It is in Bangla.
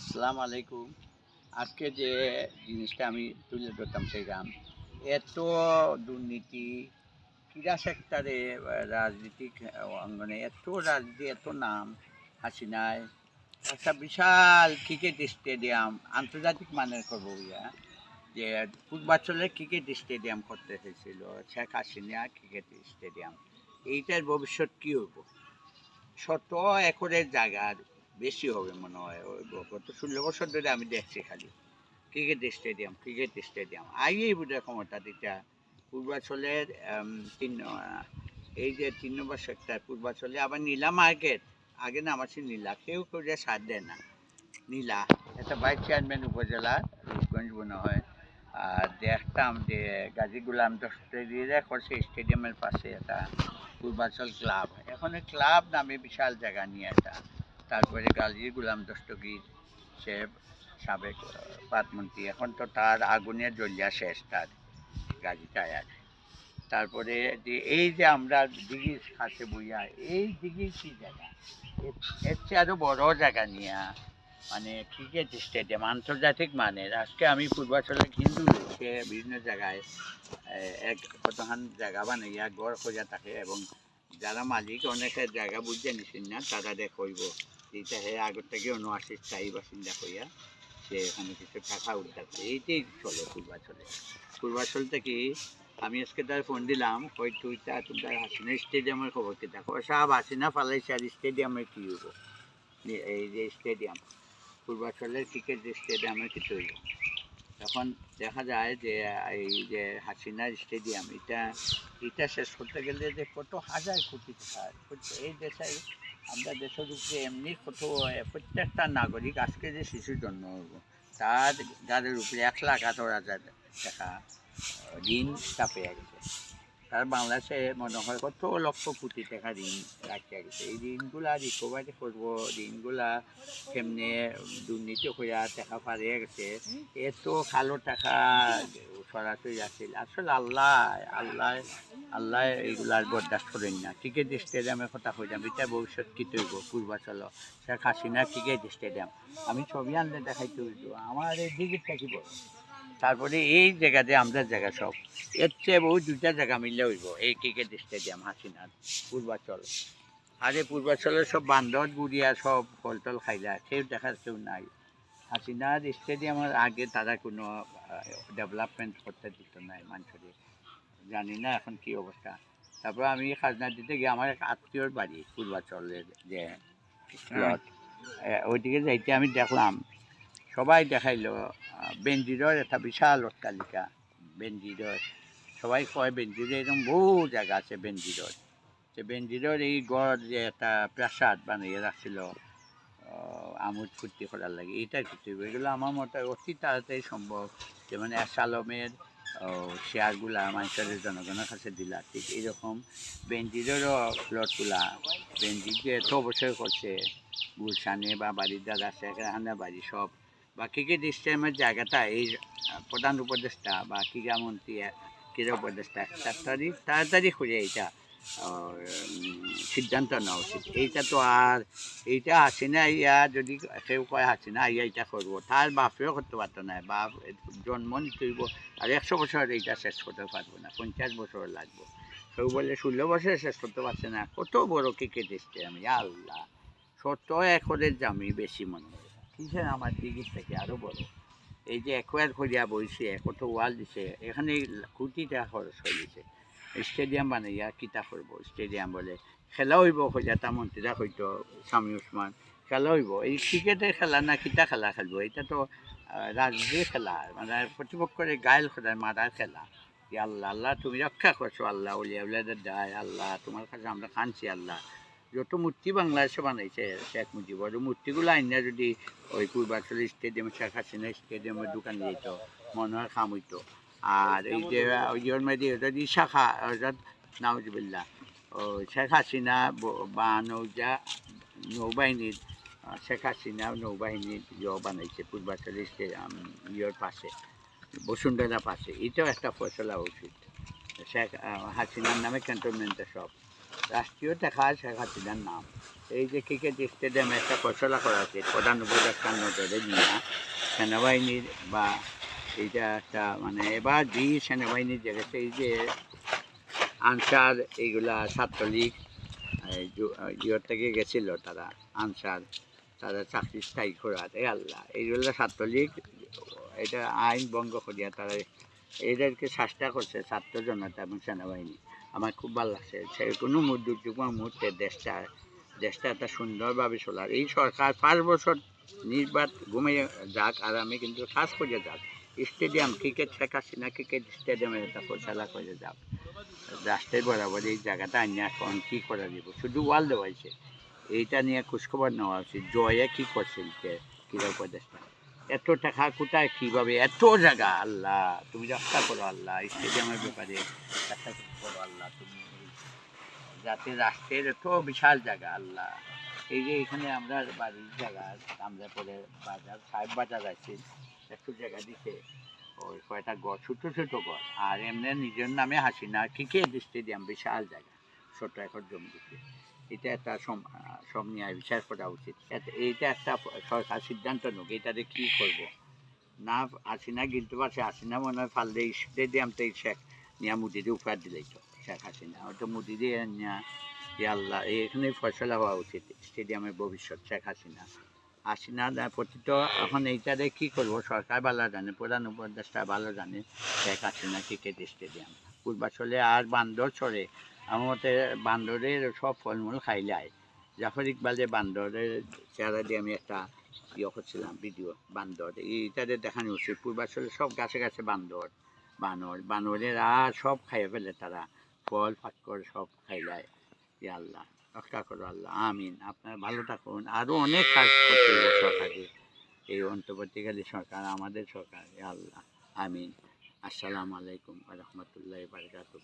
আসসালামু আলাইকুম আজকে যে জিনিসটা আমি তুলে ধরতাম সেইরাম এত দুর্নীতি, ক্রীড়া সেক্টরে রাজনীতিক অঙ্গনে এত রাজনীতি, এত নাম, হাসিনায়, একটা বিশাল ক্রিকেট স্টেডিয়াম, আন্তর্জাতিক মানের করব ইয়া, যে পূর্বাঞ্চলে ক্রিকেট স্টেডিয়াম করতে হয়েছিল, শেখ হাসিনা ক্রিকেট স্টেডিয়াম, এইটার ভবিষ্যৎ কী হইব? শত একরের জায়গার বেশি হবে মনে হয় ওই গত ষোলো বছর ধরে আমি দেখছি খালি। Cricket stadium cricket stadium. আগেই বোধ হয় ক্ষমতা দিটা পূর্বাঞ্চলের উম, তিন এই যে তিন নম্বর সেক্টর পূর্বাচলে আবার নীলা মার্কেট। আগে নাম আছে নীলা কেউ কেউ যে সাথ দেয় না। নীলা এটা ভাইস চেয়ারম্যান উপজেলা রূপগঞ্জ মনে হয়। আর দেখতাম যে গাজী গুলাম দস্তগিরে করছে স্টেডিয়ামের পাশে একটা পূর্বাঞ্চল ক্লাব। এখন ক্লাব নামে বিশাল জায়গা নিয়ে একটা। তারপরে গাজী গুলাম দস্তগীর সে সাবেক পাটমন্ত্রী এখন তো তার আগুনে জ্বলিয়া শেষ তার গাজী টায়ার তারপরে যে এই যে আমরা দিঘির কাছে বইয়া, এই দিঘির কি জায়গা? এর- চেয়ে আরও বড় জায়গা নিয়া মানে ক্রিকেট স্টেডিয়াম আন্তর্জাতিক মানের। আজকে আমি পূর্বাঞ্চলে হিন্দু লোককে বিভিন্ন জায়গায় এক কতখান জায়গা বানাইয়া গড় খোঁজা থাকে এবং যারা মালিক, অনেকের জায়গা বুঝতে নিছেন না, তারা দেখইব এইটা হে আগর থেকে উনআশি স্থায়ী বাসিন্দা কইয়া সে এখানে কিছু টাকা উদ্ধার করে। এইটাই চলে পূর্বাচলে। পূর্বাচল থেকে আমি আজকে তার ফোন দিলাম, কই তুই তা তোমার হাসিনা স্টেডিয়ামের খবর কি? দেখো, সব হাসিনা ফালাইছে আর স্টেডিয়ামে কি হইব? এই- যে স্টেডিয়াম, পূর্বাচলের ক্রিকেট যে স্টেডিয়ামে কিছু হইব তখন দেখা যায় যে, এই যে হাসিনা স্টেডিয়াম, এটা এটা শেষ করতে গেলে যে কত হাজার কোটি টাকা, এই দেশে আমরা উপরে এমনি কত প্রত্যেকটা নাগরিক আজকে যে শিশু জন্ম তার, যাদের উপরে এক লাখ আঠারো হাজার টাকা ঋণ চাপিয়ে গেছে তার বাংলাদেশে মনে হয় কত লক্ষ কোটি টাকা ঋণ রাখিয়া গেছে। এই ঋণগুলা রিকভারি করব, ঋণগুলা কেমনে দুর্নীতি হইয়া টাকা পারিয়ে গেছে, এত কালো টাকা সরাসরি আসছিল আসলে আল্লাহ আল্লাহ আল্লাহ এইগুলার বরদাস্ত করেন না। ক্রিকেট স্টেডিয়ামের কথা কইলাম, এটা ভবিষ্যৎ কি তৈব, পূর্বাচল। শেখ হাসিনা ক্রিকেট স্টেডিয়াম আমি ছবি আনলে দেখাইতে হইতো আমার এই দিকে থাকিব তারপরে এই জায়গাতে আমরা জায়গা সব। এর চেয়ে বহু দুইটা জায়গা মিললে হইব এই ক্রিকেট স্টেডিয়াম হাসিনার পূর্বাচল। আর এই পূর্বাচলের সব বান্ধব গুড়িয়া সব ফলটল খাইলা কেউ দেখার কেউ নাই। হাসিনার স্টেডিয়ামের আগে তারা কোনো ডেভেলপমেন্ট করতে দিত নাই মানুষের জানি না এখন কি অবস্থা। তারপর আমি খাজনা দিতে গিয়ে আমার এক আত্মীয়র বাড়ি পূর্বাচলের যে প্লট ওইদিকে যাইতে আমি দেখলাম সবাই দেখাইলো বেঞ্জিরের একটা বিশাল অট্টালিকা। বেঞ্জিরের সবাই কয় বেঞ্জিরে এরকম বহু জায়গা আছে বেঞ্জিরের যে বেঞ্জিরের এই গড় যে একটা প্রাসাদ বানিয়ে রাখছিল আমোদ ফুর্তি করার লাগে, এটা কিছু এগুলো আমার মতে অতি তাড়াতাড়ি সম্ভব। যে যেমন অ্যাসালমের শেয়ারগুলা মানুষের জনগণের কাছে দিলা, ঠিক এইরকম বেঞ্জিরেরও প্লটগুলা বেঞ্জির যে এত বছর করছে, গুলশানে বা বাড়ির যারা আছে, এখানে বাড়ি সব বা ক্রিকেট স্টেডিয়ামের জায়গাটা এই প্রধান উপদেষ্টা বা ক্রীড়ামন্ত্রী ক্রীড়া উপদেষ্টা, তাড়াতাড়ি তাড়াতাড়ি খুঁজে এইটা সিদ্ধান্ত নেওয়া উচিত এইটা তো আর, এইটা হাসিনা ইয়া যদি কেউ কয় হাসিনা ইয়া এইটা করব। তার বাপেও করতে পারতো না, বাপ জন্ম নিতে হইব আর একশো বছর এইটা শেষ করতে পারব না, পঞ্চাশ বছর লাগবে। কেউ বলে ষোলো বছর শেষ করতে পারছে না, কত বড় ক্রিকেট স্টেডিয়াম ইয়া আল্লাহ। শত একরের জামি বেশি মনে হয়। কিসের আমার দিঘির থেকে? আরও বড় এই যে একোয়ার করিয়া বইছে কত ওয়াল দিছে, এখানে কোটি খরচ হয়ে গেছে স্টেডিয়াম বানাইয়া কিতা করব? স্টেডিয়াম বলে, খেলা হইব কইতা মন্ত্রীরা হয়তো স্বামী উসমান খেলা হইব। এই ক্রিকেটের খেলা না কিতা খেলা খেলব? এটা তো রাজনীতির খেলা মানে প্রতিপক্ষের গায়েল খেলার মারার খেলা। আল্লাহ আল্লাহ তুমি রক্ষা করছ, আল্লাহ উলিয়া উলিয়াদের আল্লাহ, তোমার কাছে আমরা কাঁদছি আল্লাহ। যত মূর্তি বাংলাদেশে বানাইছে, শেখ মুজিবর ওই মূর্তিগুলো আইনা যদি ওই পূর্বাচল স্টেডিয়াম, শেখ হাসিনা স্টেডিয়ামের দোকান যেত মনে হয় খাম হইতো। আর এই যে, ওই মধ্যে যদি শাখা অর্থাৎ নাউজবিল্লা ও শেখ হাসিনা ব- নৌজা নৌবাহিনীর শেখ হাসিনা নৌবাহিনীর ইয়ে বানাইছে পূর্বাচল স্টেডিয়াম ইয়ের পাশে, বসুন্ধরা পাশে। এটাও একটা ফসলা উচিত শেখ হাসিনার নামে ক্যান্টনমেন্টে সব। রাষ্ট্রীয় টাকা শেখ হাসিনার নাম এই যে ক্রিকেট স্টেডিয়ামে একটা ফসলা করা আছে, প্রধান উপদেষ্টার নজরে নিয়ে সেনাবাহিনীর বা এইটা একটা মানে এবার যে সেনাবাহিনীর জায়গাতে এই যে আনসার এইগুলা ছাত্রলীগ ইয়ের থেকে গেছিল তারা, আনসার তারা চাকরি স্থায়ী করার, এ আল্লাহ, এইগুলো ছাত্রলীগ, এটা আইন ভঙ্গ করিয়া তারা এদেরকে চেষ্টা করছে ছাত্র জনতা এবং সেনাবাহিনী। আমার খুব ভালো লাগছে। সে কোনো দুর্যোগের মুহূর্তে দেশটা দেশটা একটা সুন্দরভাবে চলার। এই সরকার পাঁচ বছর নির্বাত ঘুমিয়ে যাক আর আমি কিন্তু কাজ করে যাক। Stadium, cricket Sheikh Hasina cricket স্টেডিয়ামে একটা পরিচালনা করে যাক। রাষ্ট্রের বরাবর এই জায়গাটা আনিয়ে এখন কী করা দিব শুধু ওয়াল দেওয়াইছে এইটা নিয়ে খোঁজখবর নেওয়া উচিত। জয়ে কী করছে ক্রীড়া উপদেষ্টা এত টাকা কোথায়, কীভাবে, এত জায়গা, আল্লাহ, তুমি রক্ষা করো, আল্লাহ স্টেডিয়ামের ব্যাপারে একটা করো, আল্লাহ, তুমি যাতে রাষ্ট্রের এত বিশাল জায়গা, আল্লাহ। এই যে এখানে আমরা বাড়ির জায়গা আমরা পরে বাজার, সাহেব বাজার আছে একটু জায়গা দিতে ওই কয়টা ঘর ছোটো ছোটো ঘর আর এমনি নিজের নামে হাসিনা ক্রিকেট স্টেডিয়াম বিশাল জায়গা, ছোট একর জমি দিতে এটা একটা সব নিয়ে বিচার করা উচিত। এইটা একটা সরকার সিদ্ধান্ত নোক এটাতে কী করব? না হাসিনা গিলতে পারছে হাসিনা মনে হয় ফাললে স্টেডিয়ামতে শেখ নিয়া মুদিরে উপহার দিলেই তো, শেখ হাসিনা। হয়তো ইয়া আল্লাহ এখানে ফসলা হওয়া উচিত, স্টেডিয়ামের ভবিষ্যৎ, শেখ হাসিনা। হাসিনা প্রতিত এখন এইটারে কি করব? সরকার ভালো জানে, প্রধান উপদেষ্টা ভালো জানে, শেখ হাসিনা ক্রিকেট স্টেডিয়াম। পূর্বাচলে আর বান্দর চড়ে মতে বান্দরের সব ফলমূল খাইলাই জাফর ইকবালের বান্দরের চেহারা দিয়ে আমি একটা ইয়ে করছিলাম ভিডিও বান্দর। এইটাতে দেখানো উচিত, পূর্বাচলে সব গাছে গাছে বান্দর, বানর। বানরের আর সব খাইয়ে ফেলে তারা। ফল ফাক্কর সব খাইলায় ইয়া আল্লাহ রক্ষা করো আল্লাহ। আমিন। আপনার ভালো থাকুন। আরও অনেক কাজ করতে হবে এই অন্তর্বর্তীকালী সরকার, আমাদের সরকার। ইয়া আল্লাহ। আমিন। আসসালামু আলাইকুম রহমতুল্লাহ বারকাতুহ।